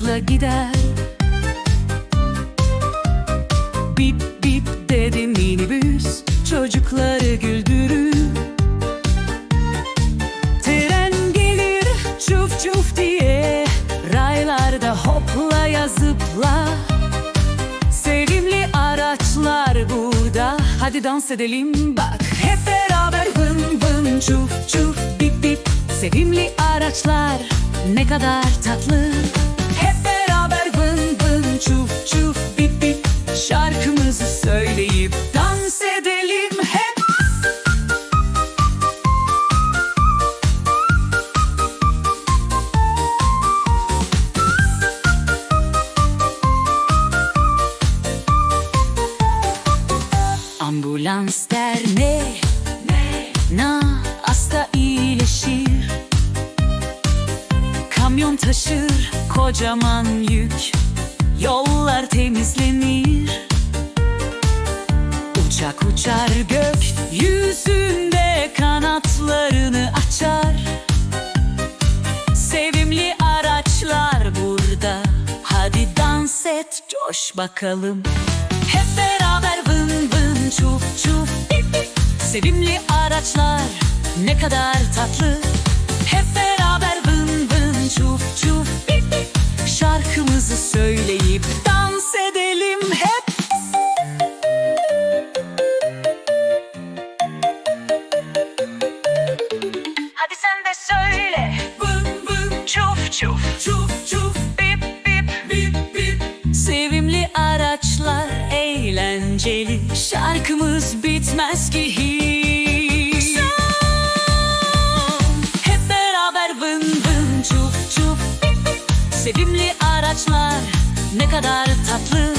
hızla gider. Bip bip dedi minibüs Çocukları güldürür. Tren gelir çuf çuf diye Raylarda hoplaya zıpla. Sevimli araçlar burada Hadi dans edelim bak. Hep beraber vın vın çuf çuf bip bip. Sevimli araçlar ne kadar tatlı çuf çuf bip bip Şarkımızı söyleyip dans edelim hep. Ambulans der ne? Na hasta iyileşir. Kamyon taşır kocaman yük uçar gök Yüzünde kanatlarını açar. Sevimli araçlar burada. Hadi dans et coş bakalım. Hep beraber vın vın çuf çuf. Bip bip Sevimli araçlar ne kadar tatlı. Hep beraber vın vın çuf çuf. Bip bip Şarkımızı söyleyip de söyle. Vın vın. Çuf çuf. Çuf çuf. Bip bip. Bip bip. Sevimli araçlar eğlenceli. Şarkımız bitmez ki hiç. Hep beraber vın vın. Çuf çuf. Bip Sevimli araçlar ne kadar tatlı